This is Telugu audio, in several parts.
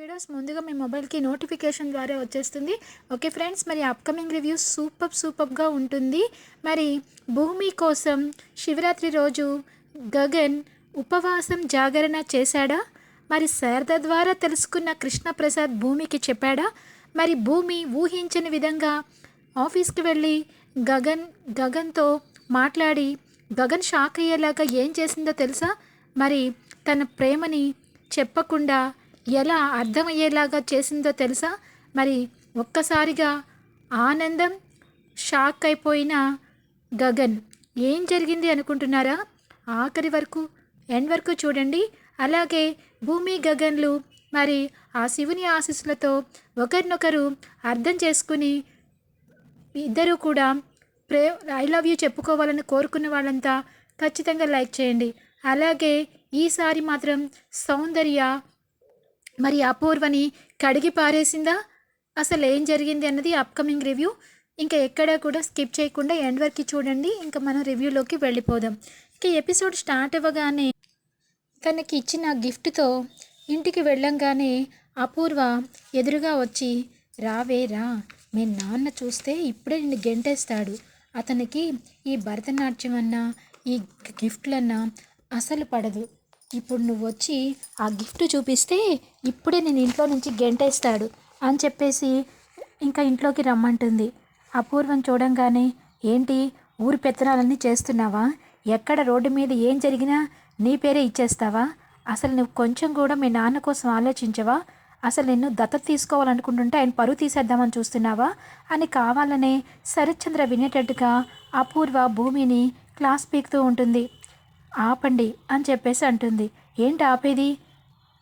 వీడియోస్ ముందుగా మీ మొబైల్కి నోటిఫికేషన్ ద్వారా వచ్చేస్తుంది. ఓకే ఫ్రెండ్స్ మరి అప్కమింగ్ రివ్యూస్ సూపర్ సూపర్గా ఉంటుంది. మరి భూమి కోసం శివరాత్రి రోజు గగన్ ఉపవాసం జాగరణ చేశాడా? మరి శారద ద్వారా తెలుసుకున్న కృష్ణప్రసాద్ భూమికి చెప్పాడా? మరి భూమి ఊహించని విధంగా ఆఫీస్కి వెళ్ళి గగన్ గగన్తో మాట్లాడి గగన్ షాక్ అయ్యేలాగా ఏం చేసిందో తెలుసా? మరి తన ప్రేమని చెప్పకుండా ఎలా అర్థమయ్యేలాగా చేసిందో తెలుసా? మరి ఒక్కసారిగా ఆనందం షాక్ అయిపోయిన గగన్ ఏం జరిగింది అనుకుంటున్నారా? ఆఖరి వరకు ఎండ్ వరకు చూడండి. అలాగే భూమి గగన్లు మరి ఆ శివుని ఆశీస్సులతో ఒకరినొకరు అర్థం చేసుకుని ఇద్దరూ కూడా ప్రే ఐ లవ్ యూ చెప్పుకోవాలని కోరుకున్న వాళ్ళంతా ఖచ్చితంగా లైక్ చేయండి. అలాగే ఈసారి మాత్రం సౌందర్య మరి అపూర్వని కడిగి పారేసిందా? అసలు ఏం జరిగింది అన్నది అప్కమింగ్ రివ్యూ ఇంకా ఎక్కడా కూడా స్కిప్ చేయకుండా ఎండ్ వరకు చూడండి. ఇంకా మనం రివ్యూలోకి వెళ్ళిపోదాం. ఇక ఎపిసోడ్ స్టార్ట్ అవ్వగానే తనకి ఇచ్చిన గిఫ్ట్తో ఇంటికి వెళ్ళంగానే అపూర్వ ఎదురుగా వచ్చి రావే రా. మీ నాన్న చూస్తే ఇప్పుడే నిన్ను గెంటేస్తాడు. అతనికి ఈ భరతనాట్యం అన్నా ఈ గిఫ్ట్లన్నా అసలు పడదు. ఇప్పుడు నువ్వు వచ్చి ఆ గిఫ్ట్ చూపిస్తే ఇప్పుడే నేను ఇంట్లో నుంచి గెంటేస్తాడు అని చెప్పేసి ఇంకా ఇంట్లోకి రమ్మంటుంది. అపూర్వం చూడంగానే ఏంటి? ఊరి పెత్తనాలన్నీ చేస్తున్నావా? ఎక్కడ రోడ్డు మీద ఏం జరిగినా నీ పేరే ఇచ్చేస్తావా? అసలు నువ్వు కొంచెం కూడా మీ నాన్న కోసం ఆలోచించవా? అసలు నిన్ను దత్తత తీసుకోవాలనుకుంటుంటే ఆయన పరువు తీసేద్దామని చూస్తున్నావా? అని కావాలనే శరత్చంద్ర వినేటట్టుగా అపూర్వ భూమిని క్లాస్ పీకుతూ ఉంటుంది. ఆపండి అని చెప్పేసి అంటుంది. ఏంటి ఆపేది?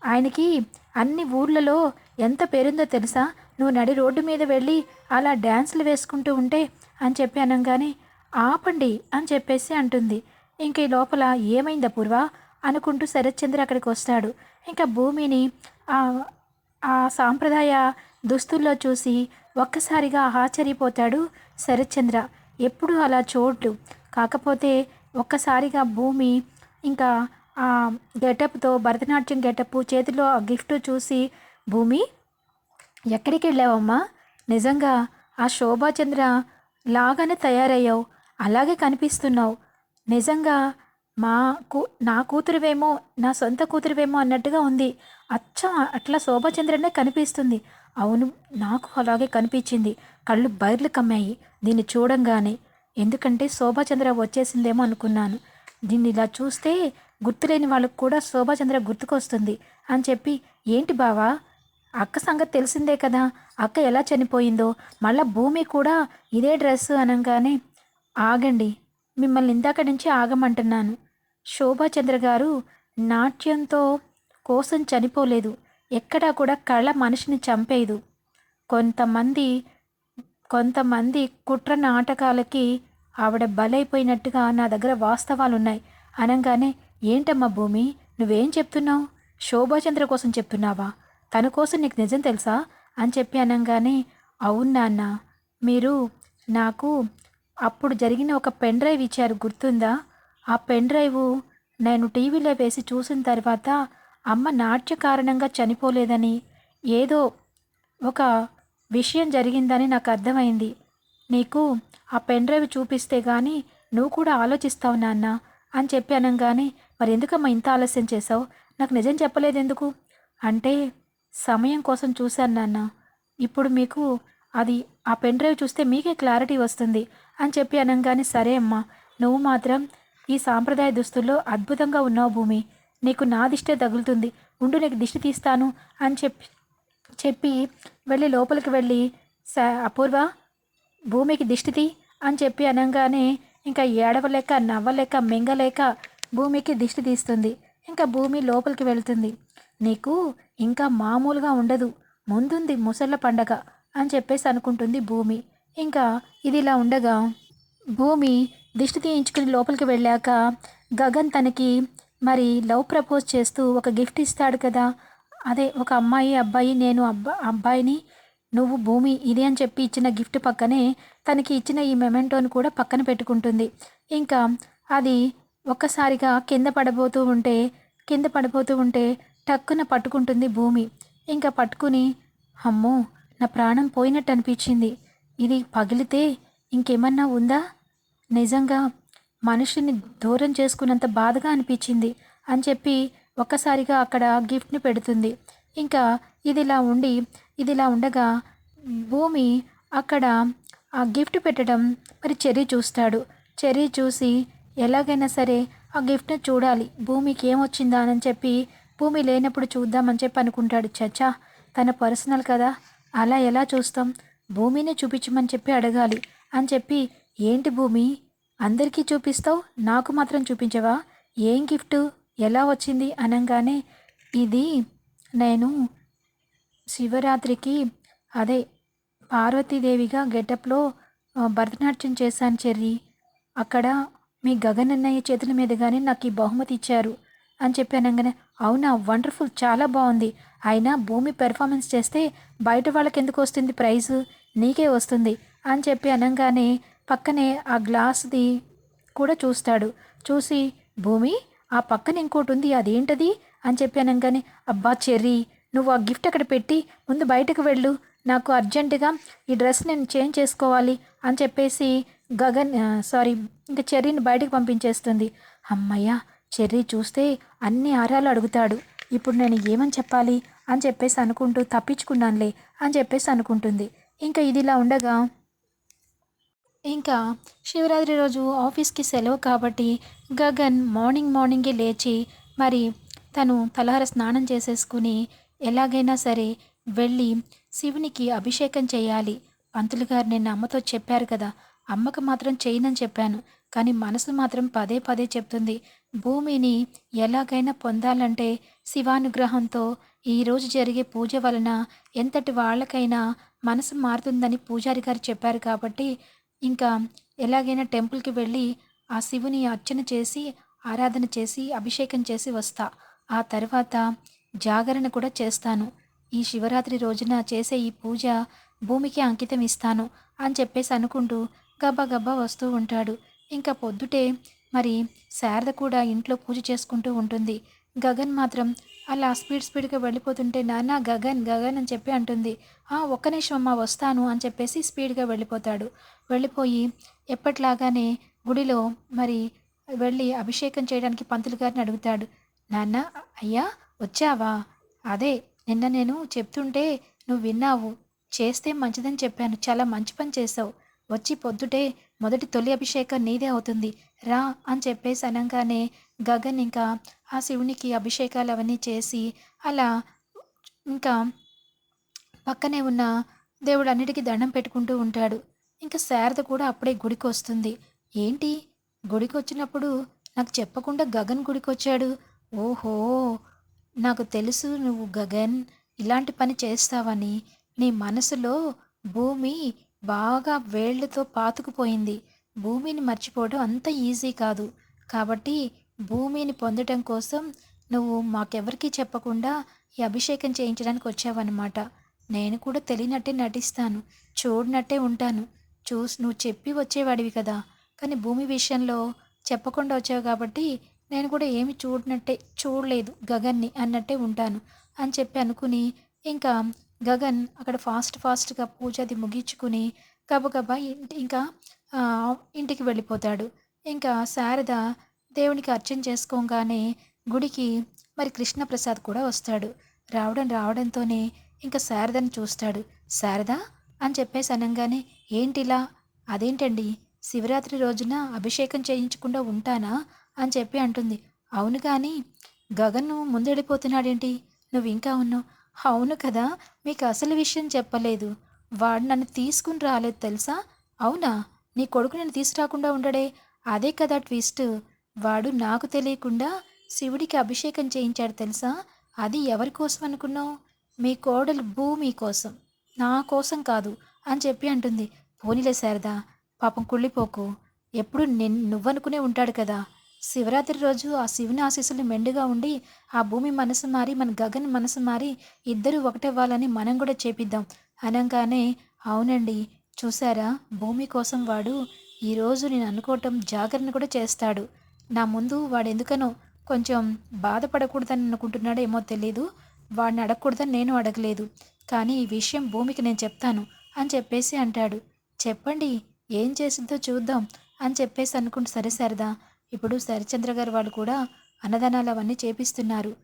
ఆయనకి అన్ని ఊర్లలో ఎంత పేరుందో తెలుసా? నువ్వు నడి రోడ్డు మీద వెళ్ళి అలా డ్యాన్సులు వేసుకుంటూ ఉంటే అని చెప్పి అనగానే ఆపండి అని చెప్పేసి అంటుంది. ఇంక ఈ లోపల ఏమైందా పూర్వ? అనుకుంటూ శరత్చంద్ర అక్కడికి వస్తాడు. ఇంకా భూమిని ఆ ఆ సాంప్రదాయ దుస్తుల్లో చూసి ఒక్కసారిగా ఆశ్చర్యపోతాడు శరత్చంద్ర. ఎప్పుడు అలా చోట్లు కాకపోతే ఒక్కసారిగా భూమి ఇంకా ఆ గెటప్తో భరతనాట్యం గెటప్ చేతిలో ఆ గిఫ్ట్ చూసి భూమి ఎక్కడికి వెళ్ళావమ్మా? నిజంగా ఆ శోభాచంద్ర లాగానే తయారయ్యావు. అలాగే కనిపిస్తున్నావు. నిజంగా మా కూ నా కూతురువేమో నా సొంత కూతురువేమో అన్నట్టుగా ఉంది. అచ్చం అట్లా శోభాచంద్రనే కనిపిస్తుంది. అవును నాకు అలాగే కనిపించింది. కళ్ళు బైర్లు కమ్మాయి. దీన్ని చూడంగానే ఎందుకంటే శోభాచంద్ర వచ్చేసిందేమో అనుకున్నాను. దీన్ని ఇలా చూస్తే గుర్తులేని వాళ్ళకు కూడా శోభాచంద్ర గుర్తుకొస్తుంది అని చెప్పి ఏంటి బావా అక్క సంగతి తెలిసిందే కదా అక్క ఎలా చనిపోయిందో మళ్ళా భూమి కూడా ఇదే డ్రెస్ అనగానే ఆగండి మిమ్మల్ని ఇందాక నుంచి ఆగమంటున్నాను. శోభాచంద్ర గారు నాట్యంతో కోసం చనిపోలేదు. ఎక్కడా కూడా కళ మనిషిని చంపేదు కొంతమంది కొంతమంది కుట్ర నాటకాలకి ఆవిడ బలైపోయినట్టుగా నా దగ్గర వాస్తవాలు ఉన్నాయి అనగానే ఏంటమ్మా భూమి నువ్వేం చెప్తున్నావు? శోభాచంద్ర కోసం చెప్తున్నావా? తన కోసం నీకు నిజం తెలుసా? అని చెప్పి అనగానే అవును నాన్న. మీరు నాకు అప్పుడు జరిగిన ఒక పెన్ డ్రైవ్ ఇచ్చారు గుర్తుందా? ఆ పెన్ డ్రైవ్ నేను టీవీలో వేసి చూసిన తర్వాత అమ్మ నాట్య కారణంగా చనిపోలేదని ఏదో ఒక విషయం జరిగిందని నాకు అర్థమైంది. నీకు ఆ పెన్ డ్రైవ్ చూపిస్తే కానీ నువ్వు కూడా ఆలోచిస్తావు నాన్న అని చెప్పి అనగానే మరి ఎందుకమ్మా ఇంత ఆలస్యం చేశావు? నాకు నిజం చెప్పలేదు ఎందుకు అంటే సమయం కోసం చూశాను నాన్న. ఇప్పుడు మీకు అది ఆ పెన్ డ్రైవ్ చూస్తే మీకే క్లారిటీ వస్తుంది అని చెప్పి అనగానే సరే అమ్మా నువ్వు మాత్రం ఈ సాంప్రదాయ దుస్తుల్లో అద్భుతంగా ఉన్నావు భూమి. నీకు నా దిష్టే తగులుతుంది. ఉండు నీకు దిష్టి తీస్తాను అని చెప్పి చెప్పి వెళ్ళి లోపలికి వెళ్ళి స అపూర్వ భూమికి దిష్టిది అని చెప్పి అనగానే ఇంకా ఏడవలేక నవ్వలేక మింగలేక భూమికి దిష్టి తీస్తుంది. ఇంకా భూమి లోపలికి వెళుతుంది. నీకు ఇంకా మామూలుగా ఉండదు. ముందుంది ముసళ్ళ పండగ అని చెప్పేసి అనుకుంటుంది భూమి. ఇంకా ఇది ఇలా ఉండగా భూమి దిష్టి తీయించుకుని లోపలికి వెళ్ళాక గగన్ తనకి మరి లవ్ ప్రపోజ్ చేస్తూ ఒక గిఫ్ట్ ఇస్తాడు కదా. అదే ఒక అమ్మాయి అబ్బాయి నేను అబ్బా అబ్బాయిని నువ్వు భూమి ఇది అని చెప్పి ఇచ్చిన గిఫ్ట్ పక్కనే తనకి ఇచ్చిన ఈ మెమెంటోని కూడా పక్కన పెట్టుకుంటుంది. ఇంకా అది ఒక్కసారిగా కింద పడబోతూ ఉంటే కింద పడిపోతూ ఉంటే టక్కున పట్టుకుంటుంది భూమి. ఇంకా పట్టుకుని అమ్మో నా ప్రాణం పోయినట్టు అనిపించింది. ఇది పగిలితే ఇంకేమన్నా ఉందా? నిజంగా మనిషిని దూరం చేసుకున్నంత బాధగా అనిపించింది అని చెప్పి ఒక్కసారిగా అక్కడ గిఫ్ట్ని పెడుతుంది. ఇంకా ఇది ఇలా ఉండి ఇది ఇలా ఉండగా భూమి అక్కడ ఆ గిఫ్ట్ పెట్టడం మరి చెర్రీ చూస్తాడు. చెర్రీ చూసి ఎలాగైనా సరే ఆ గిఫ్ట్ని చూడాలి. భూమికి ఏమొచ్చిందా అని చెప్పి భూమి లేనప్పుడు చూద్దామని చెప్పి అనుకుంటాడు. చచ్చా తన పర్సనల్ కదా అలా ఎలా చూస్తాం? భూమిని చూపించమని చెప్పి అడగాలి. అని చెప్పి ఏంటి భూమి? అందరికీ చూపిస్తావు? నాకు మాత్రం చూపించవా? ఏం గిఫ్ట్? ఎలా వచ్చింది? అనగానే ఇది నేను శివరాత్రికి అదే పార్వతీదేవిగా గెటప్లో భరతనాట్యం చేశాను చెర్రీ. అక్కడ మీ గగన్ అన్నయ్య చేతుల మీదుగానే నాకు ఈ బహుమతి ఇచ్చారు అని చెప్పి అనగానే అవునా వండర్ఫుల్ చాలా బాగుంది అయినా భూమి పెర్ఫార్మెన్స్ చేస్తే బయట వాళ్ళకి ఎందుకు వస్తుంది ప్రైజ్? నీకే వస్తుంది అని చెప్పి అనగానే పక్కనే ఆ గ్లాస్ది కూడా చూస్తాడు. చూసి భూమి ఆ పక్కన ఇంకోటి ఉంది అదేంటది? అని చెప్పాను కానీ అబ్బా చెర్రీ నువ్వు ఆ గిఫ్ట్ అక్కడ పెట్టి ముందు బయటకు వెళ్ళు. నాకు అర్జెంటుగా ఈ డ్రెస్ నేను చేంజ్ చేసుకోవాలి అని చెప్పేసి గగన్ సారీ ఇంకా చెర్రీని బయటకు పంపించేస్తుంది. అమ్మయ్య చెర్రీ చూస్తే అన్ని ఆరాలు అడుగుతాడు. ఇప్పుడు నేను ఏమని చెప్పాలి? అని చెప్పేసి అనుకుంటూ తప్పించుకున్నానులే అని చెప్పేసి అనుకుంటుంది. ఇంకా ఇది ఇలా ఉండగా ఇంకా శివరాత్రి రోజు ఆఫీస్కి సెలవు కాబట్టి గగన్ మార్నింగ్ మార్నింగే లేచి మరి తను తలహర స్నానం చేసేసుకుని ఎలాగైనా సరే వెళ్ళి శివునికి అభిషేకం చేయాలి. పంతులు గారు నిన్న అమ్మతో చెప్పారు కదా అమ్మకు మాత్రం చేయనని చెప్పాను. కానీ మనసు మాత్రం పదే పదే చెప్తుంది. భూమిని ఎలాగైనా పొందాలంటే శివానుగ్రహంతో ఈరోజు జరిగే పూజ వలన ఎంతటి వాళ్ళకైనా మనసు మారుతుందని పూజారి గారు చెప్పారు కాబట్టి ఇంకా ఎలాగైనా టెంపుల్కి వెళ్ళి ఆ శివుని అర్చన చేసి ఆరాధన చేసి అభిషేకం చేసి వస్తా. ఆ తర్వాత జాగరణ కూడా చేస్తాను. ఈ శివరాత్రి రోజున చేసే ఈ పూజ భూమికి అంకితం ఇస్తాను అని చెప్పేసి అనుకుంటూ గబ్బా గబ్బా వస్తూ ఉంటాడు. ఇంకా పొద్దుటే మరి శారద కూడా ఇంట్లో పూజ చేసుకుంటూ ఉంటుంది. గగన్ మాత్రం అలా స్పీడ్ స్పీడ్గా వెళ్ళిపోతుంటే నాన్న గగన్ గగన్ అని చెప్పి అంటుంది. "ఆ, ఒక్క నిమిషం అమ్మ వస్తాను అని చెప్పేసి స్పీడ్గా వెళ్ళిపోతాడు. వెళ్ళిపోయి ఎప్పట్లాగానే గుడిలో మరి వెళ్ళి అభిషేకం చేయడానికి పంతులు గారిని అడుగుతాడు. నాన్న అయ్యా వచ్చావా? అదే నిన్న నేను చెప్తుంటే నువ్వు విన్నావు. చేస్తే మంచిదని చెప్పాను. చాలా మంచి పని చేసావు వచ్చి పొద్దుటే మొదటి తొలి అభిషేకం నీదే అవుతుంది. రా అని చెప్పేసి అనగానే గగన్ ఇంకా ఆ శివునికి అభిషేకాలు అవన్నీ చేసి అలా ఇంకా పక్కనే ఉన్న దేవుడు అన్నిటికీ దండం పెట్టుకుంటూ ఉంటాడు. ఇంకా శారద కూడా అప్పుడే గుడికి వస్తుంది ఏంటి? గుడికి వచ్చినప్పుడు నాకు చెప్పకుండా గగన్ గుడికి వచ్చాడు ఓహో నాకు తెలుసు నువ్వు గగన్ ఇలాంటి పని చేస్తావని. నీ మనసులో భూమి బాగా వేళ్ళతో పాతుకుపోయింది. భూమిని మర్చిపోవడం అంత ఈజీ కాదు. కాబట్టి భూమిని పొందడం కోసం నువ్వు మాకెవరికీ చెప్పకుండా ఈ అభిషేకం చేయించడానికి వచ్చావన్నమాట. నేను కూడా తెలియనట్టే నటిస్తాను. చూడనట్టే ఉంటాను. చూసి నువ్వు చెప్పి వచ్చేవాడివి కదా. కానీ భూమి విషయంలో చెప్పకుండా వచ్చావు కాబట్టి నేను కూడా ఏమి చూడనట్టే చూడలేదు గగన్ని అన్నట్టే ఉంటాను అని చెప్పి అనుకుని ఇంకా గగన్ అక్కడ ఫాస్ట్ ఫాస్ట్గా పూజ అది ముగించుకుని గబగబా ఇంటి ఇంకా ఇంటికి వెళ్ళిపోతాడు. ఇంకా శారద దేవునికి అర్చన చేసుకోగానే గుడికి మరి కృష్ణప్రసాద్ కూడా వస్తాడు. రావడం రావడంతోనే ఇంకా శారదని చూస్తాడు. శారద అని చెప్పేసి అనగానే ఏంటిలా? అదేంటండి? శివరాత్రి రోజున అభిషేకం చేయించకుండా ఉంటానా? అని చెప్పి అంటుంది. అవును కానీ గగన్ ముందెడిపోతున్నాడేంటి నువ్వు ఇంకా ఉన్నావు. అవును కదా మీకు అసలు విషయం చెప్పలేదు. వాడు నన్ను తీసుకుని రాలేదు తెలుసా? అవునా? నీ కొడుకు నేను తీసుకురాకుండా ఉండడే? అదే కదా ట్విస్ట్. వాడు నాకు తెలియకుండా శివుడికి అభిషేకం చేయించాడు తెలుసా? అది ఎవరి కోసం అనుకున్నావు? మీ కోడలు భూమి కోసం. నా కోసం కాదు అని చెప్పి అంటుంది. పోనీలే శారదా పాపం కుళ్ళిపోకు. ఎప్పుడు నిన్ నువ్వనుకునే ఉంటాడు కదా. శివరాత్రి రోజు ఆ శివుని ఆశీస్సులు మెండుగా ఉండి ఆ భూమి మనసు మారి మన గగన్ మనసు మారి ఇద్దరు ఒకటవ్వాలని మనం కూడా చేపిద్దాం. అనగానే అవునండి చూసారా భూమి కోసం వాడు ఈరోజు నేను అనుకోవటం జాగరణ కూడా చేస్తాడు. నా ముందు వాడు ఎందుకనో కొంచెం బాధపడకూడదని అనుకుంటున్నాడో ఏమో తెలియదు వాడిని అడగకూడదని నేను అడగలేదు. కానీ ఈ విషయం భూమికి నేను చెప్తాను అని చెప్పేసి అంటాడు. చెప్పండి ఏం చేసిందో చూద్దాం అని చెప్పేసి అనుకుంటూ సరే సరదా. ఇప్పుడు సరిచంద్ర గారు వాళ్ళు కూడా అన్నదానాలు అవన్నీ చేపిస్తున్నారు.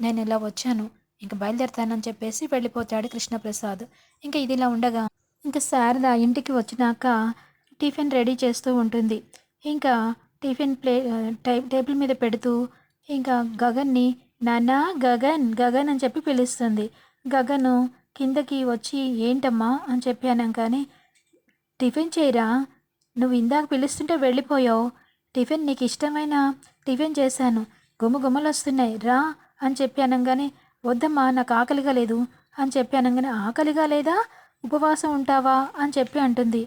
నేను ఇలా వచ్చాను. ఇంక బయలుదేరుతానని చెప్పేసి వెళ్ళిపోతాడు కృష్ణప్రసాద్. ఇంకా ఇది ఇలా ఉండగా ఇంకా శారద ఇంటికి వచ్చినాక టిఫిన్ రెడీ చేస్తూ ఉంటుంది. ఇంకా టిఫిన్ ప్లే టై- టేబుల్ మీద పెడుతూ ఇంకా గగన్ని నానా గగన్ గగన్ అని చెప్పి పిలుస్తుంది. గగను కిందకి వచ్చి ఏంటమ్మా అని చెప్పాను కానీ టిఫిన్ చేయరా? నువ్వు ఇందాక పిలుస్తుంటే వెళ్ళిపోయావు. టిఫిన్ నీకు ఇష్టమైన టిఫిన్ చేశాను. గుమ్మ గుమ్మలు వస్తున్నాయి రా అని చెప్పి అనగానే వద్దమ్మా నాకు ఆకలిగా లేదు అని చెప్పి అనగానే ఆకలిగా లేదా? ఉపవాసం ఉంటావా? అని చెప్పి అంటుంది.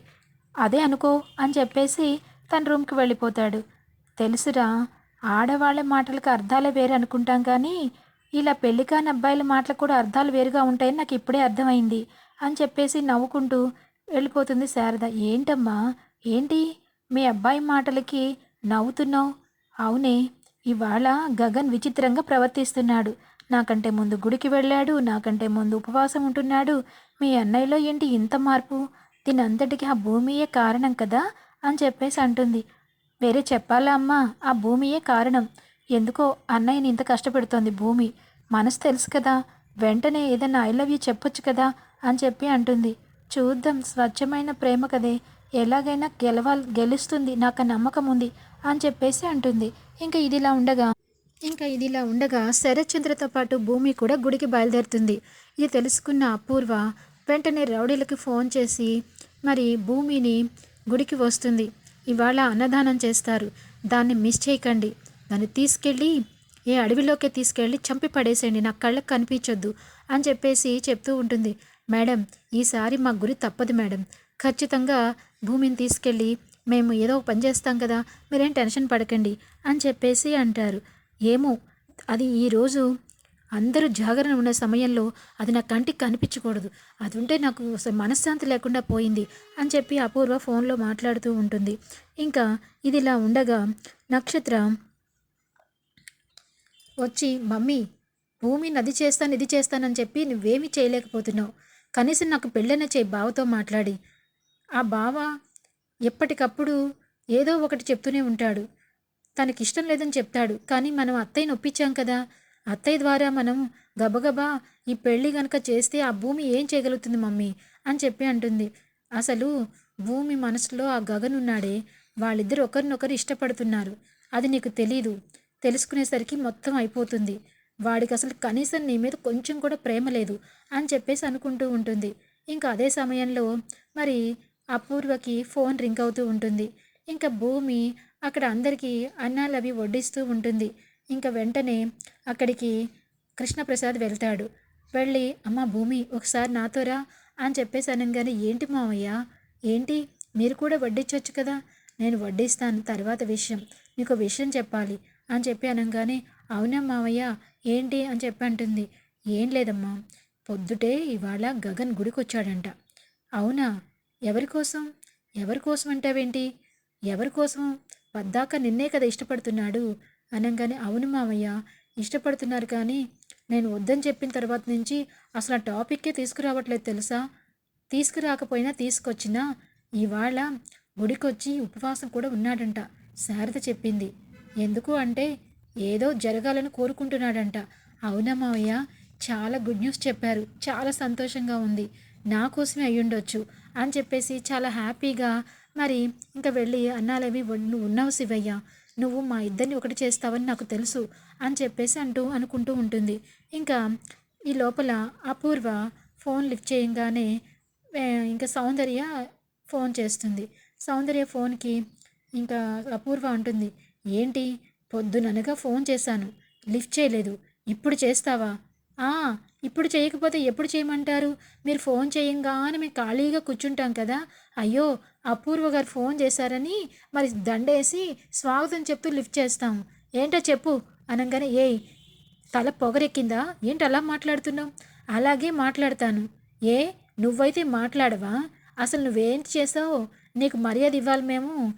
అదే అనుకో అని చెప్పేసి తన రూమ్కి వెళ్ళిపోతాడు. తెలుసురా ఆడవాళ్ళ మాటలకు అర్థాలే వేరే అనుకుంటాం కానీ ఇలా పెళ్ళి కాని అబ్బాయిల మాటలకు కూడా అర్థాలు వేరుగా ఉంటాయని నాకు ఇప్పుడే అర్థమైంది అని చెప్పేసి నవ్వుకుంటూ వెళ్ళిపోతుంది శారద. ఏంటమ్మా? ఏంటి? మీ అబ్బాయి మాటలకి నవ్వుతున్నావు? అవునే ఇవాళ గగన్ విచిత్రంగా ప్రవర్తిస్తున్నాడు. నాకంటే ముందు గుడికి వెళ్ళాడు నాకంటే ముందు ఉపవాసం ఉంటున్నాడు. మీ అన్నయ్యలో ఏంటి ఇంత మార్పు? దీనంతటికి ఆ భూమియే కారణం కదా అని చెప్పేసి అంటుంది. వేరే చెప్పాలా అమ్మా? ఆ భూమియే కారణం. ఎందుకో అన్నయ్యని ఇంత కష్టపెడుతోంది భూమి. మనసు తెలుసు కదా. వెంటనే ఏదైనా ఐ లవ్ యూ చెప్పొచ్చు కదా అని చెప్పి అంటుంది. చూద్దాం స్వచ్ఛమైన ప్రేమ కదే. ఎలాగైనా గెలవాలి గెలుస్తుంది. నాకు ఆ నమ్మకం ఉంది అని చెప్పేసి అంటుంది. ఇంకా ఇదిలా ఉండగా ఇంకా ఇదిలా ఉండగా శరత్చంద్రతో పాటు భూమి కూడా గుడికి బయలుదేరుతుంది. ఇది తెలుసుకున్న అపూర్వ వెంటనే రౌడీలకి ఫోన్ చేసి మరి భూమిని గుడికి వస్తుంది. ఇవాళ అన్నదానం చేస్తారు. దాన్ని మిస్ చేయకండి. దాన్ని తీసుకెళ్ళి ఏ అడవిలోకి తీసుకెళ్ళి చంపి పడేసేయండి. నా కళ్ళకు కనిపించొద్దు అని చెప్పేసి చెప్తూ ఉంటుంది. మేడం ఈసారి మా గురి తప్పదు మేడం. ఖచ్చితంగా భూమిని తీసుకెళ్ళి మేము ఏదో ఒక పని చేస్తాం కదా మీరేం టెన్షన్ పడకండి అని చెప్పేసి అంటారు. ఏమో అది ఈరోజు అందరూ జాగరణ ఉన్న సమయంలో అది నా కంటికి కనిపించకూడదు. అది ఉంటే నాకు మనశ్శాంతి లేకుండా పోయింది అని చెప్పి అపూర్వ ఫోన్లో మాట్లాడుతూ ఉంటుంది. ఇంకా ఇది ఇలా ఉండగా నక్షత్ర వచ్చి మమ్మీ భూమి నది చేస్తాను ఇది చేస్తానని చెప్పి నువ్వేమీ చేయలేకపోతున్నావు. కనీసం నాకు పెళ్ళైన చేయి బావతో మాట్లాడి. ఆ బావ ఎప్పటికప్పుడు ఏదో ఒకటి చెప్తూనే ఉంటాడు. తనకి ఇష్టం లేదని చెప్తాడు. కానీ మనం అత్తయ్య నొప్పించాం కదా. అత్తయ్య ద్వారా మనం గబగబా ఈ పెళ్ళి కనుక చేస్తే ఆ భూమి ఏం చేయగలుగుతుంది మమ్మీ? అని చెప్పి అంటుంది. అసలు భూమి మనసులో ఆ గగన్ ఉన్నాడే. వాళ్ళిద్దరు ఒకరినొకరు ఇష్టపడుతున్నారు. అది నీకు తెలీదు. తెలుసుకునేసరికి మొత్తం అయిపోతుంది. వాడికి అసలు కనీసం నీ మీద కొంచెం కూడా ప్రేమ లేదు అని చెప్పేసి అనుకుంటూ ఉంటుంది. ఇంకా అదే సమయంలో మరి అపూర్వకి ఫోన్ రింగ్ అవుతూ ఉంటుంది. ఇంకా భూమి అక్కడ అందరికీ అన్నాలు అవి వడ్డిస్తూ ఉంటుంది. ఇంకా వెంటనే అక్కడికి కృష్ణప్రసాద్ వెళ్తాడు. వెళ్ళి అమ్మ భూమి ఒకసారి నాతో రా అని చెప్పేసి అనగానే ఏంటి మామయ్య ఏంటి? మీరు కూడా వడ్డించవచ్చు కదా? నేను వడ్డిస్తాను తర్వాత విషయం. నీకు ఒక విషయం చెప్పాలి అని చెప్పి అనగానే అవునా మావయ్య? ఏంటి? అని చెప్పి అంటుంది. ఏం లేదమ్మా పొద్దుటే ఇవాళ గగన్ గుడికి వచ్చాడంట అవునా? ఎవరి కోసం? ఎవరి కోసం అంటావేంటి? ఎవరి కోసం? పద్దాక నిన్నే కదా ఇష్టపడుతున్నాడు. అనగానే అవును మావయ్య ఇష్టపడుతున్నారు కానీ నేను వద్దని చెప్పిన తర్వాత నుంచి అసలు ఆ టాపిక్కే తీసుకురావట్లేదు తెలుసా? తీసుకురాకపోయినా తీసుకొచ్చినా ఇవాళ గుడికొచ్చి ఉపవాసం కూడా ఉన్నాడంట శారద చెప్పింది. ఎందుకు అంటే ఏదో జరగాలని కోరుకుంటున్నాడంట. అవునా మావయ్య చాలా గుడ్ న్యూస్ చెప్పారు. చాలా సంతోషంగా ఉంది. నా కోసమే అయ్యుండొచ్చు. అని చెప్పేసి చాలా హ్యాపీగా మరి ఇంకా వెళ్ళి అన్నాలవి నువ్వు ఉన్నావు శివయ్య నువ్వు మా ఇద్దరిని ఒకటి చేస్తావని నాకు తెలుసు అని చెప్పేసి అంటూ అనుకుంటూ ఉంటుంది. ఇంకా ఈ లోపల అపూర్వ ఫోన్ లిఫ్ట్ చేయంగానే ఇంకా సౌందర్య ఫోన్ చేస్తుంది. సౌందర్య ఫోన్కి ఇంకా అపూర్వ అంటుంది ఏంటి పొద్దుననగా ఫోన్ చేశాను లిఫ్ట్ చేయలేదు ఇప్పుడు చేస్తావా? ఇప్పుడు చేయకపోతే ఎప్పుడు చేయమంటారు? మీరు ఫోన్ చేయంగానే మేము ఖాళీగా కూర్చుంటాం కదా. అయ్యో అపూర్వ గారు ఫోన్ చేశారని మరి దండేసి స్వాగతం చెప్తూ లిఫ్ట్ చేస్తాం. ఏంటో చెప్పు అనగానే ఏయ్ తల పొగరెక్కిందా? ఏంటి అలా మాట్లాడుతున్నావు? అలాగే మాట్లాడతాను. ఏ నువ్వైతే మాట్లాడవా? అసలు నువ్వేం చేసావు? నీకు మర్యాద ఇవ్వాలి మేము.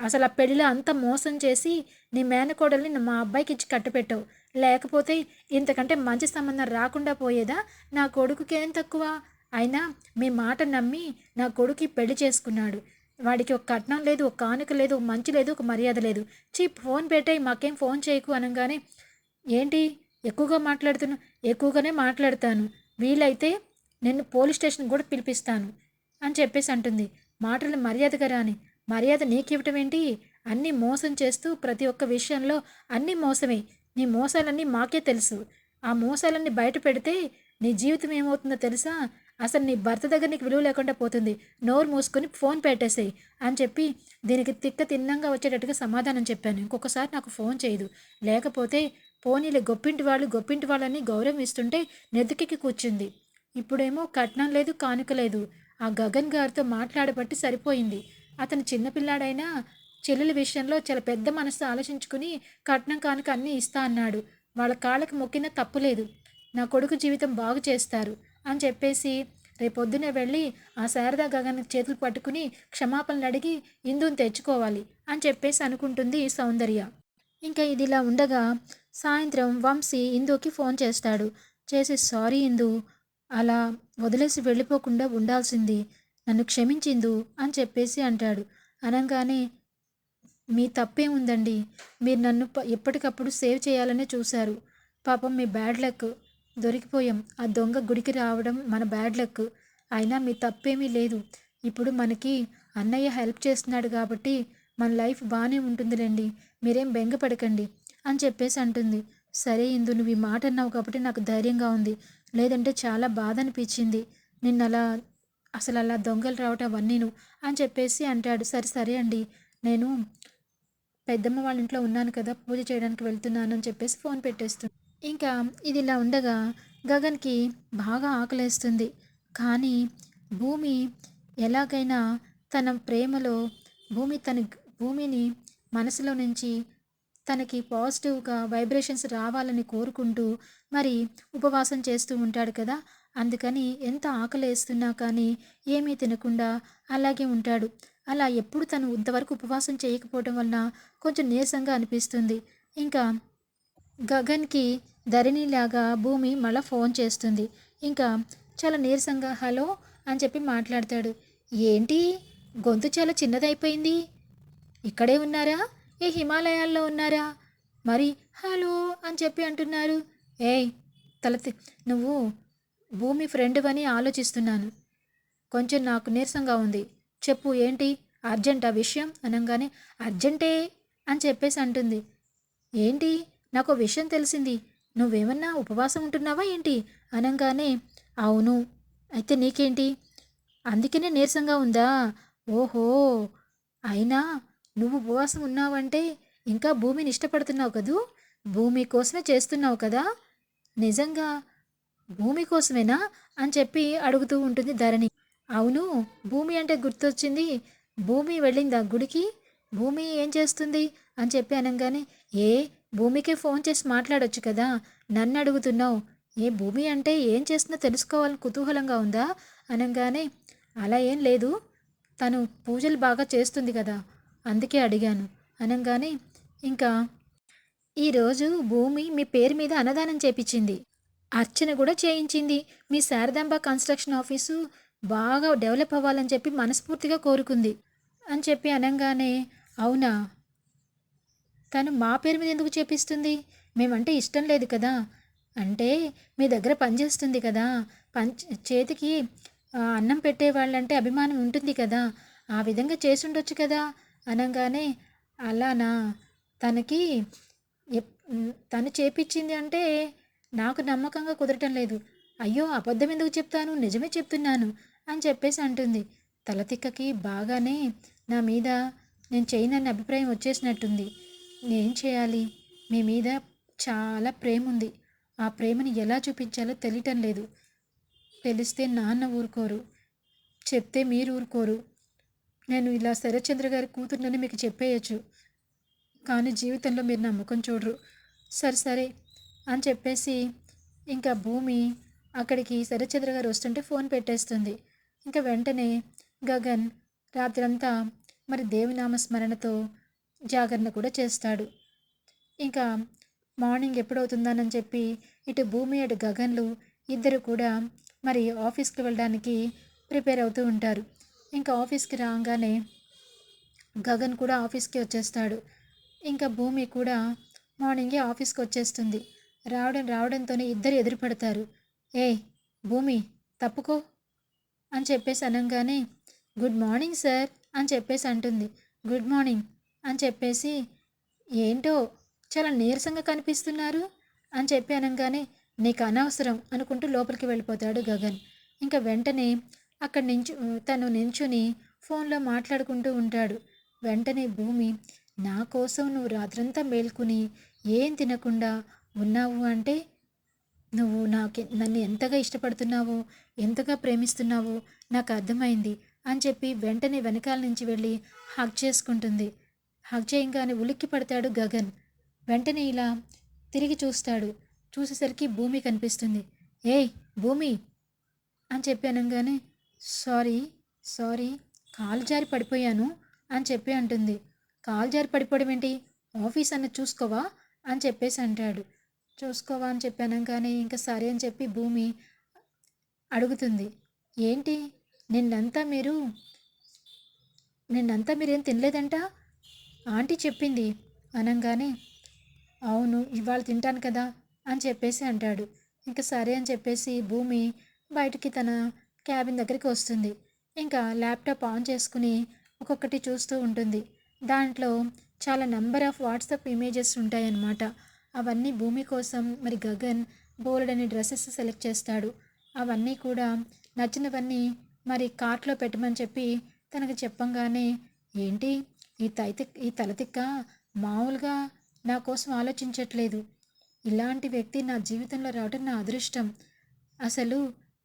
అసలు ఆ పెళ్ళిలో అంత మోసం చేసి నీ మేనకోడల్ని మా అబ్బాయికి ఇచ్చి కట్టపెట్టావు లేకపోతే ఇంతకంటే మంచి సంబంధం రాకుండా పోయేదా? నా కొడుకుకి ఏం తక్కువ? అయినా మీ మాట నమ్మి నా కొడుకు పెళ్ళి చేసుకున్నాడు. వాడికి ఒక కట్నం లేదు ఒక కానుక లేదు ఒక మంచి లేదు ఒక మర్యాద లేదు. చీ ఫోన్ పెట్టాయి మాకేం ఫోన్ చేయకు అనగానే ఏంటి? ఎక్కువగా మాట్లాడుతున్నా ఎక్కువగానే మాట్లాడతాను. వీలైతే నిన్ను పోలీస్ స్టేషన్ కూడా పిలిపిస్తాను అని చెప్పేసి అంటుంది. మాటలు మర్యాదగా రాని మర్యాద నీకు ఇవ్వటం ఏంటి? అన్నీ మోసం చేస్తూ ప్రతి ఒక్క విషయంలో అన్నీ మోసమే. నీ మోసాలన్నీ మాకే తెలుసు. ఆ మోసాలన్నీ బయట పెడితే నీ జీవితం ఏమవుతుందో తెలుసా? అసలు నీ భర్త దగ్గర నీకు విలువ లేకుండా పోతుంది. నోరు మూసుకొని ఫోన్ పెట్టేసేయి అని చెప్పి దీనికి తిక్క తిన్నంగా వచ్చేటట్టుగా సమాధానం చెప్పాను. ఇంకొకసారి నాకు ఫోన్ చేయదు. లేకపోతే పోనీలే గొప్పింటి వాళ్ళు గొప్పింటి వాళ్ళని గౌరవం ఇస్తుంటే నెత్తికెక్కి కూర్చుంది. ఇప్పుడేమో కట్నం లేదు కానుక లేదు. ఆ గగన్ గారితో మాట్లాడబట్టి సరిపోయింది. అతను చిన్నపిల్లాడైనా చెల్లెల విషయంలో చాలా పెద్ద మనసు ఆలోచించుకుని కట్నం కానుక అన్నీ ఇస్తా అన్నాడు. వాళ్ళ కాళ్ళకి మొక్కిన తప్పులేదు నా కొడుకు జీవితం బాగు చేస్తారు అని చెప్పేసి రేపొద్దునే వెళ్ళి ఆ శారదా గగన్ చేతులు పట్టుకుని క్షమాపణలు అడిగి ఇందుని తెచ్చుకోవాలి అని చెప్పేసి అనుకుంటుంది సౌందర్య. ఇంకా ఇది ఇలా ఉండగా సాయంత్రం వంశీ ఇందుకి ఫోన్ చేస్తాడు. చేసి సారీ ఇందు అలా వదిలేసి వెళ్ళిపోకుండా ఉండాల్సింది. నన్ను క్షమించిందు అని చెప్పేసి అంటాడు. అనగానే మీ తప్పే ఉందండి. మీరు నన్ను ఎప్పటికప్పుడు సేవ్ చేయాలనే చూశారు. పాపం మీ బ్యాడ్ లక్. దొరికిపోయాం. ఆ దొంగ గుడికి రావడం మన బ్యాడ్ లక్. అయినా మీ తప్పేమీ లేదు. ఇప్పుడు మనకి అన్నయ్య హెల్ప్ చేస్తున్నాడు కాబట్టి మన లైఫ్ బాగానే ఉంటుందిలేండి. మీరేం బెంగపడకండి అని చెప్పేసి అంటుంది. సరే ఇందు నువ్వు ఈ మాట అన్నావు కాబట్టి నాకు ధైర్యంగా ఉంది. లేదంటే చాలా బాధ అనిపించింది. నిన్న అలా అసలు అలా దొంగలు రావటం అవన్నీను అని చెప్పేసి అంటాడు. సరే సరే అండి. నేను పెద్దమ్మ వాళ్ళ ఇంట్లో ఉన్నాను కదా పూజ చేయడానికి వెళ్తున్నాను అని చెప్పేసి ఫోన్ పెట్టేస్తుంది. ఇంకా ఇది ఇలా ఉండగా గగన్కి బాగా ఆకలేస్తుంది. కానీ భూమి ఎలాగైనా తన ప్రేమలో భూమి తన భూమిని మనసులో నుంచి తనకి పాజిటివ్గా వైబ్రేషన్స్ రావాలని కోరుకుంటూ మరి ఉపవాసం చేస్తూ ఉంటాడు కదా. అందుకని ఎంత ఆకలేస్తున్నా కానీ ఏమీ తినకుండా అలాగే ఉంటాడు. అలా ఎప్పుడు తను ఇంతవరకు ఉపవాసం చేయకపోవడం వలన కొంచెం నీరసంగా అనిపిస్తుంది. ఇంకా గగన్కి ధరణిలాగా భూమి మళ్ళీ ఫోన్ చేస్తుంది. ఇంకా చాలా నీరసంగా హలో అని చెప్పి మాట్లాడతాడు. ఏంటి? గొంతు చాలా చిన్నదైపోయింది. ఇక్కడే ఉన్నారా? ఏ హిమాలయాల్లో ఉన్నారా? మరి హలో అని చెప్పి అంటున్నారు. ఏయ్ తలతి నువ్వు భూమి ఫ్రెండ్వని ఆలోచిస్తున్నాను. కొంచెం నాకు నీరసంగా ఉంది. చెప్పు ఏంటి? అర్జెంట్ ఆ విషయం? అనగానే అర్జెంటే అని చెప్పేసి అంటుంది. ఏంటి? నాకు విషయం తెలిసింది. నువ్వేమన్నా ఉపవాసం ఉంటున్నావా ఏంటి? అనగానే అవును. అయితే నీకేంటి? అందుకనే నీరసంగా ఉందా? ఓహో అయినా నువ్వు ఉపవాసం ఉన్నావంటే ఇంకా భూమిని ఇష్టపడుతున్నావు కదూ? భూమి కోసమే చేస్తున్నావు కదా? నిజంగా భూమి కోసమేనా? అని చెప్పి అడుగుతూ ఉంటుంది ధరణి. అవును భూమి అంటే గుర్తొచ్చింది. భూమి వెళ్ళిందా గుడికి? భూమి ఏం చేస్తుంది? అని చెప్పి అనగానే ఏ భూమికే ఫోన్ చేసి మాట్లాడొచ్చు కదా? నన్ను అడుగుతున్నావు. ఏ భూమి అంటే ఏం చేస్తుందో తెలుసుకోవాలని కుతూహలంగా ఉందా? అనగానే అలా ఏం లేదు. తను పూజలు బాగా చేస్తుంది కదా. అందుకే అడిగాను. అనగానే ఇంకా ఈరోజు భూమి మీ పేరు మీద అన్నదానం చేపించింది. అర్చన కూడా చేయించింది. మీ శారదాంబ కన్స్ట్రక్షన్ ఆఫీసు బాగా డెవలప్ అవ్వాలని చెప్పి మనస్ఫూర్తిగా కోరుకుంది. అని చెప్పి అనగానే అవునా? తను మా పేరు మీద ఎందుకు చేపిస్తుంది? మేమంటే ఇష్టం లేదు కదా. అంటే మీ దగ్గర పనిచేస్తుంది కదా. పని చేతికి అన్నం పెట్టే వాళ్ళంటే అభిమానం ఉంటుంది కదా. ఆ విధంగా చేసి ఉండొచ్చు కదా. అనగానే అలానా తనకి తను చేపించింది అంటే నాకు నమ్మకంగా కుదరటం లేదు. అయ్యో అబద్ధం ఎందుకు చెప్తాను? నిజమే చెప్తున్నాను అని చెప్పేసి అంటుంది. తలతిక్కకి బాగానే నా మీద నేను చేయనని అభిప్రాయం వచ్చేసినట్టుంది. నేను చేయాలి? మీ మీద చాలా ప్రేమ ఉంది. ఆ ప్రేమని ఎలా చూపించాలో తెలియటం లేదు. తెలిస్తే నాన్న ఊరుకోరు. చెప్తే మీరు ఊరుకోరు. నేను ఇలా శరత్చంద్ర గారి కూతురునని మీకు చెప్పేయచ్చు. కానీ జీవితంలో మీరు నమ్మకం చూడరు. సరే సరే అని చెప్పేసి ఇంకా భూమి అక్కడికి శరత్చంద్ర గారు వస్తుంటే ఫోన్ పెట్టేస్తుంది. ఇంకా వెంటనే గగన్ రాత్రంతా మరి దేవునామ స్మరణతో జాగరణ కూడా చేస్తాడు. ఇంకా మార్నింగ్ ఎప్పుడవుతుందానని చెప్పి ఇటు భూమి అటు గగన్లు ఇద్దరు కూడా మరి ఆఫీస్కి వెళ్ళడానికి ప్రిపేర్ అవుతూ ఉంటారు. ఇంకా ఆఫీస్కి రాగానే గగన్ కూడా ఆఫీస్కి వచ్చేస్తాడు. ఇంకా భూమి కూడా మార్నింగే ఆఫీస్కి వచ్చేస్తుంది. రావడం రావడంతోనే ఇద్దరు ఎదురుపడతారు. ఏ భూమి తప్పుకో అని చెప్పేసి అనగానే గుడ్ మార్నింగ్ సార్ అని చెప్పేసి అంటుంది. గుడ్ మార్నింగ్ అని చెప్పేసి ఏంటో చాలా నీరసంగా కనిపిస్తున్నారు అని చెప్పి అనగానే నీకు అనవసరం అనుకుంటూ లోపలికి వెళ్ళిపోతాడు గగన్. ఇంకా వెంటనే అక్కడి నుంచి తను నించుని ఫోన్లో మాట్లాడుకుంటూ ఉంటాడు. వెంటనే భూమి నా కోసం నువ్వు రాత్రంతా మేల్కొని ఏం తినకుండా ఉన్నావు అంటే నువ్వు నాకు నన్ను ఎంతగా ఇష్టపడుతున్నావో ఎంతగా ప్రేమిస్తున్నావో నాకు అర్థమైంది అని చెప్పి వెంటనే వెనకాల నుంచి వెళ్ళి హక్ చేసుకుంటుంది. హక్ చేయంగానే ఉలిక్కి పడతాడు గగన్. వెంటనే ఇలా తిరిగి చూస్తాడు. చూసేసరికి భూమి కనిపిస్తుంది. ఏయ్ భూమి అని చెప్పి అనగానే సారీ సారీ కాలు జారి పడిపోయాను అని చెప్పి అంటుంది. కాలు జారి పడిపోవడం ఏంటి? ఆఫీస్ అన్న చూసుకోవా అని చెప్పేసి అంటాడు. చూసుకోవా అని చెప్పి అనగానే ఇంకా సరే అని చెప్పి భూమి అడుగుతుంది. ఏంటి? నిన్నంతా మీరు నిన్నంతా మీరేం తినలేదంట? ఆంటీ చెప్పింది అనగానే అవును ఇవాళ తింటాను కదా అని చెప్పేసి అంటాడు. ఇంకా సరే అని చెప్పేసి భూమి బయటికి తన క్యాబిన్ దగ్గరికి వస్తుంది. ఇంకా ల్యాప్టాప్ ఆన్ చేసుకుని ఒక్కొక్కటి చూస్తూ ఉంటుంది. దాంట్లో చాలా నెంబర్ ఆఫ్ వాట్సాప్ ఇమేజెస్ ఉంటాయన్నమాట. అవన్నీ భూమి కోసం మరి గగన్ బోల్డ్ అనే డ్రెస్సెస్ సెలెక్ట్ చేస్తాడు. అవన్నీ కూడా నచ్చినవన్నీ మరి కార్ట్లో పెట్టమని చెప్పి తనకు చెప్పంగానే ఏంటి? ఈ తైతి ఈ తలతిక్క మామూలుగా నా కోసం ఆలోచించట్లేదు. ఇలాంటి వ్యక్తి నా జీవితంలో రావడం నా అదృష్టం. అసలు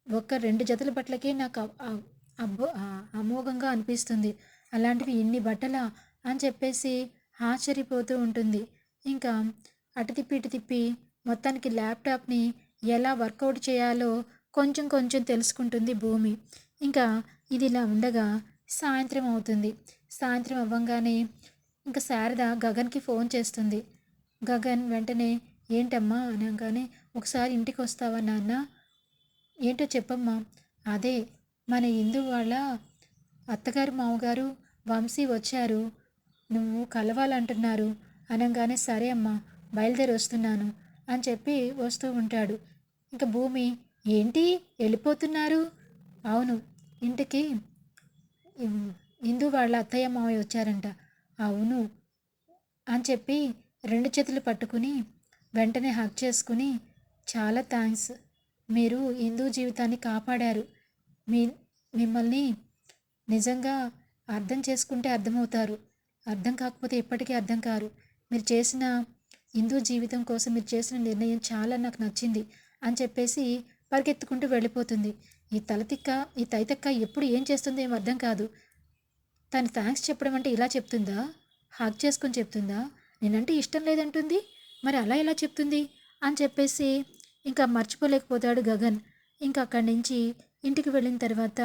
ఒక్క రెండు జతల బట్టలకే నాకు అబ్బో అమోఘంగా అనిపిస్తుంది. అలాంటివి ఇన్ని బట్టల అని చెప్పేసి ఆశ్చర్యపోతూ ఉంటుంది. ఇంకా అటు తిప్పి ఇటు తిప్పి మొత్తానికి ల్యాప్టాప్ని ఎలా వర్కౌట్ చేయాలో కొంచెం కొంచెం తెలుసుకుంటుంది భూమి. ఇంకా ఇది ఇలా ఉండగా సాయంత్రం అవుతుంది. సాయంత్రం అవ్వగానే ఇంకా శారద గగన్కి ఫోన్ చేస్తుంది. గగన్ వెంటనే ఏంటమ్మా? అనగానే ఒకసారి ఇంటికి వస్తావా నాన్న? ఏంటో చెప్పమ్మా. అదే మన ఇందు వాళ్ళ అత్తగారు మామగారు వంశీ వచ్చారు. నువ్వు కలవాలంటున్నారు. అనగానే సరే అమ్మా బయలుదేరి వస్తున్నాను అని చెప్పి వస్తూ ఉంటాడు. ఇంకా భూమి ఏంటి? వెళ్ళిపోతున్నారు? అవును ఇంటికి ఇందు వాళ్ళ అత్తయ్య మావయ్య వచ్చారంట. అవును అని చెప్పి రెండు చేతులు పట్టుకుని వెంటనే హక్ చేసుకుని చాలా థ్యాంక్స్ మీరు హిందూ జీవితాన్ని కాపాడారు. మీ మిమ్మల్ని నిజంగా అర్థం చేసుకుంటే అర్థమవుతారు. అర్థం కాకపోతే ఎప్పటికీ అర్థం కారు. మీరు చేసిన హిందూ జీవితం కోసం మీరు చేసిన నిర్ణయం చాలా నాకు నచ్చింది అని చెప్పేసి పరిగెత్తుకుంటూ వెళ్ళిపోతుంది. ఈ తలతిక్క ఈ తైతక్క ఎప్పుడు ఏం చేస్తుందో ఏం అర్థం కాదు. తను థ్యాంక్స్ చెప్పడం అంటే ఇలా చెప్తుందా? హాక్ చేసుకొని చెప్తుందా? నేనంటే ఇష్టం లేదంటుంది. మరి అలా ఎలా చెప్తుంది? అని చెప్పేసి ఇంకా మర్చిపోలేకపోతాడు గగన్. ఇంకా అక్కడి నుంచి ఇంటికి వెళ్ళిన తర్వాత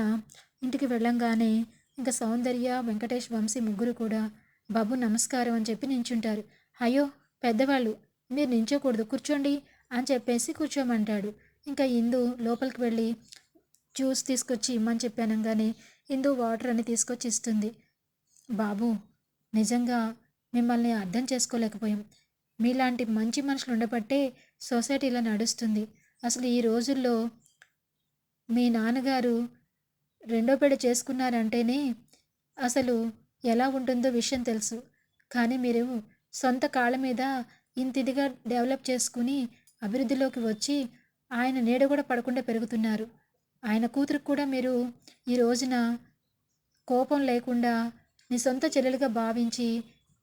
ఇంటికి వెళ్ళంగానే ఇంకా సౌందర్య వెంకటేష్ వంశీ ముగ్గురు కూడా బాబు నమస్కారం అని చెప్పి నించుంటారు. అయ్యో పెద్దవాళ్ళు మీరు నించోకూడదు కూర్చోండి అని చెప్పేసి కూర్చోమంటాడు. ఇంకా ఇందు లోపలికి వెళ్ళి జ్యూస్ తీసుకొచ్చి ఇమ్మని చెప్పానంగానే ఇందు వాటర్ అని తీసుకొచ్చి ఇస్తుంది. బాబు నిజంగా మిమ్మల్ని అర్థం చేసుకోలేకపోయాం. మీలాంటి మంచి మనుషులు ఉండబట్టే సొసైటీ ఇలా నడుస్తుంది. అసలు ఈ రోజుల్లో మీ నాన్నగారు రెండో పెళ్ళి చేసుకున్నారంటేనే అసలు ఎలా ఉంటుందో విషయం తెలుసు. కానీ మీరు సొంత కాళ్ళ మీద ఇంత ఇదిగా డెవలప్ చేసుకుని అభివృద్ధిలోకి వచ్చి ఆయన నీడ కూడా పడకుండా పెరుగుతున్నారు. ఆయన కూతురికి కూడా మీరు ఈ రోజున కోపం లేకుండా నీ సొంత చెల్లెలుగా భావించి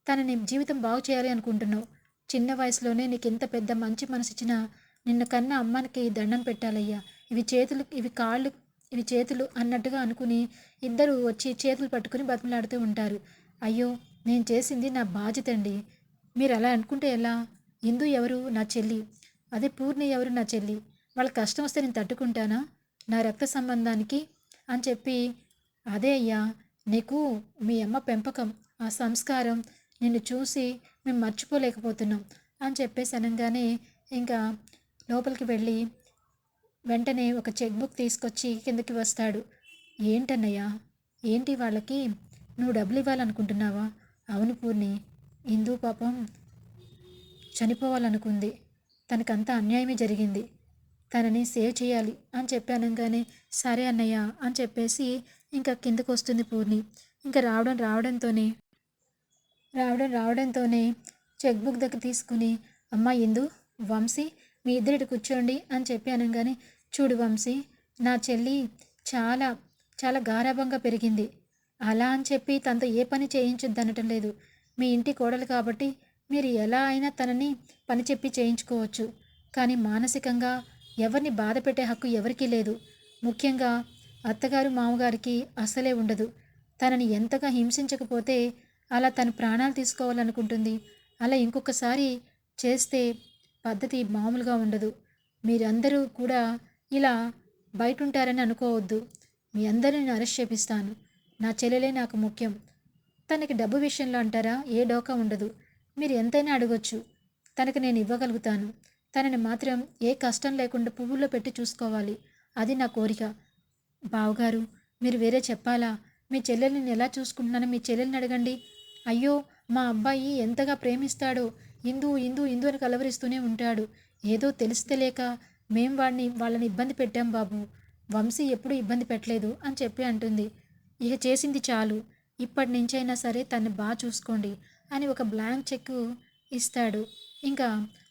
తనని జీవితం బాగు చేయాలి అనుకుంటున్నావు. చిన్న వయసులోనే నీకు ఇంత పెద్ద మంచి మనసు ఇచ్చిన నిన్న కన్న అమ్మానికి దండం పెట్టాలయ్యా. ఇవి చేతులు ఇవి కాళ్ళు ఇవి చేతులు అన్నట్టుగా అనుకుని ఇద్దరు వచ్చి చేతులు పట్టుకుని బతిమలాడుతూ ఉంటారు. అయ్యో నేను చేసింది నా బాధ్యత అండి మీరు అలా అనుకుంటే ఎలా? ఇందు ఎవరు? నా చెల్లి. అదే పూర్ణి ఎవరు? నా చెల్లి. వాళ్ళ కష్టం వస్తే నేను తట్టుకుంటానా? నా రక్త సంబంధానికి? అని చెప్పి అదే అయ్యా నీకు మీ అమ్మ పెంపకం ఆ సంస్కారం నిన్ను చూసి మేము మర్చిపోలేకపోతున్నాం అని చెప్పేసి అనగానే ఇంకా లోపలికి వెళ్ళి వెంటనే ఒక చెక్ బుక్ తీసుకొచ్చి కిందకి వస్తాడు. ఏంటన్నయ్యా? ఏంటి వాళ్ళకి? నువ్వు డబ్బులు ఇవ్వాలనుకుంటున్నావా? అవును పూర్ణి. ఇందు పాపం చనిపోవాలనుకుంది. తనకంతా అన్యాయమే జరిగింది. తనని సేవ్ చేయాలి అని చెప్పి అనగానే సరే అన్నయ్య అని చెప్పేసి ఇంకా కిందకు వస్తుంది పూర్ణి. ఇంకా రావడం రావడంతోనే రావడం రావడంతోనే చెక్ బుక్ దగ్గర తీసుకుని అమ్మ ఇందు వంశీ మీ ఇద్దరిటి కూర్చోండి అని చెప్పి అనగానే చూడు వంశీ నా చెల్లి చాలా చాలా గారాభంగా పెరిగింది. అలా అని చెప్పి తనతో ఏ పని చేయించొద్దు అనటం లేదు. మీ ఇంటి కోడలు కాబట్టి మీరు ఎలా అయినా తనని పని చెప్పి చేయించుకోవచ్చు. కానీ మానసికంగా ఎవరిని బాధ పెట్టే హక్కు ఎవరికీ లేదు. ముఖ్యంగా అత్తగారు మామగారికి అసలే ఉండదు. తనని ఎంతగా హింసించకపోతే అలా తను ప్రాణాలు తీసుకోవాలనుకుంటుంది. అలా ఇంకొకసారి చేస్తే పద్ధతి మామూలుగా ఉండదు. మీరందరూ కూడా ఇలా బయట ఉంటారని అనుకోవద్దు. మీ అందరిని అరెస్ట్ చేపిస్తాను నా చెల్లెలే నాకు ముఖ్యం. తనకి డబ్బు విషయంలో అంటారా? ఏ డోకా ఉండదు. మీరు ఎంతైనా అడగొచ్చు. తనకు నేను ఇవ్వగలుగుతాను. తనని మాత్రం ఏ కష్టం లేకుండా పువ్వుల్లో పెట్టి చూసుకోవాలి. అది నా కోరిక. బావగారు మీరు వేరే చెప్పాలా? మీ చెల్లెల్ని ఎలా చూసుకుంటున్నానో మీ చెల్లెల్ని అడగండి. అయ్యో మా అబ్బాయి ఎంతగా ప్రేమిస్తాడో. ఇందు ఇందు ఇందు అని కలవరిస్తూనే ఉంటాడు. ఏదో తెలిసి తెలియక మేం వాడిని వాళ్ళని ఇబ్బంది పెట్టాం బాబు. వంశీ ఎప్పుడూ ఇబ్బంది పెట్టలేదు అని చెప్పి అంటుంది. ఇక చేసింది చాలు. ఇప్పటి నుంచైనా సరే తన్ని బాగా చూసుకోండి అని ఒక బ్లాంక్ చెక్ ఇస్తాడు. ఇంకా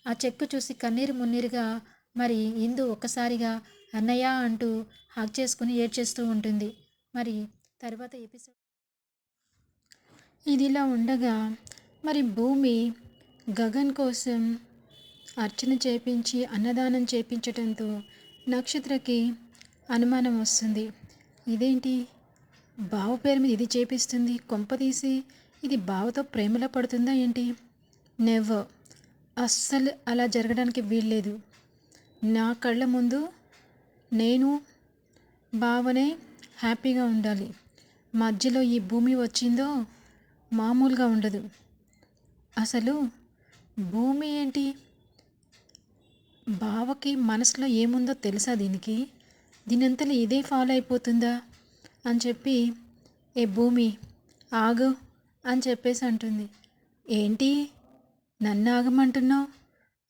ఆ చెక్కు చూసి కన్నీరు మున్నీరుగా మరి ఇందు ఒక్కసారిగా అన్నయ్య అంటూ హక్ చేసుకుని ఏడ్చేస్తూ ఉంటుంది. మరి తర్వాత ఎపిసోడ్ ఇదిలా ఉండగా మరి భూమి గగన్ కోసం అర్చన చేపించి అన్నదానం చేపించడంతో నక్షత్రకి అనుమానం వస్తుంది. ఇదేంటి? బావ పేరు మీద ఇది చేపిస్తుంది? కొంప తీసి ఇది బావతో ప్రేమలో పడుతుందా ఏంటి? నెవ్ అస్సలు అలా జరగడానికి వీల్లేదు. నా కళ్ళ ముందు నేను బావనే హ్యాపీగా ఉండాలి. మధ్యలో ఈ భూమి వచ్చిందో మామూలుగా ఉండదు. అసలు భూమి ఏంటి? బావకి మనసులో ఏముందో తెలుసా దీనికి? దీనంతలో ఇదే ఫాలో అయిపోతుందా? అని చెప్పి ఏ భూమి ఆగు అని చెప్పేసి అంటుంది. ఏంటి? నన్ను ఆగమంటున్నావు?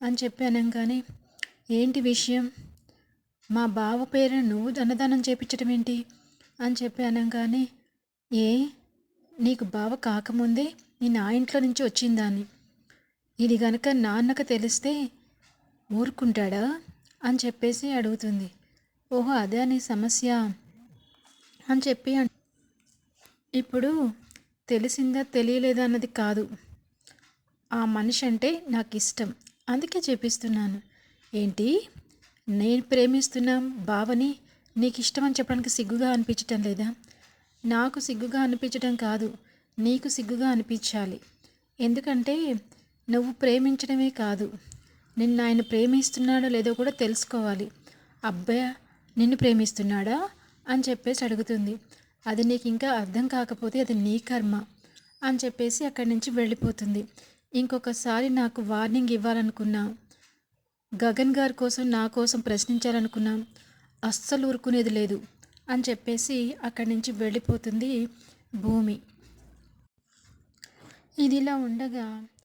అని చెప్పి అనగానే ఏంటి విషయం? మా బావ పేరు నువ్వు అన్నదానం చేపించడం ఏంటి? అని చెప్పి అనగానే ఏ? నీకు బావ కాకముందే నేను ఆ ఇంట్లో నుంచి వచ్చిందాన్ని. ఇది గనక నాన్నకు తెలిస్తే ఊరుకుంటాడా? అని చెప్పేసి అడుగుతుంది. ఓహో అదే నీ సమస్య అని చెప్పి ఇప్పుడు తెలిసిందా తెలియలేదా అన్నది కాదు. ఆ మనిషి అంటే నాకు ఇష్టం అందుకే చెప్పిస్తున్నాను. ఏంటి? నేను ప్రేమిస్తున్న బావని నీకు ఇష్టం అని చెప్పడానికి సిగ్గుగా అనిపించటం లేదా? నాకు సిగ్గుగా అనిపించడం కాదు. నీకు సిగ్గుగా అనిపించాలి. ఎందుకంటే నువ్వు ప్రేమించడమే కాదు. నిన్ను ఆయన ప్రేమిస్తున్నాడో లేదో కూడా తెలుసుకోవాలి. అబ్బాయి నిన్ను ప్రేమిస్తున్నాడా? అని చెప్పేసి అడుగుతుంది. అది నీకు ఇంకా అర్థం కాకపోతే అది నీ కర్మ అని చెప్పేసి అక్కడి నుంచి వెళ్ళిపోతుంది. ఇంకొకసారి నాకు వార్నింగ్ ఇవ్వాలనుకున్నా గగన్ గారి కోసం నా కోసం ప్రశ్నించాలనుకున్నా అస్సలు ఊరుకునేది లేదు. అని చెప్పేసి అక్కడి నుంచి వెళ్ళిపోతుంది భూమి. ఇదిలా ఉండగా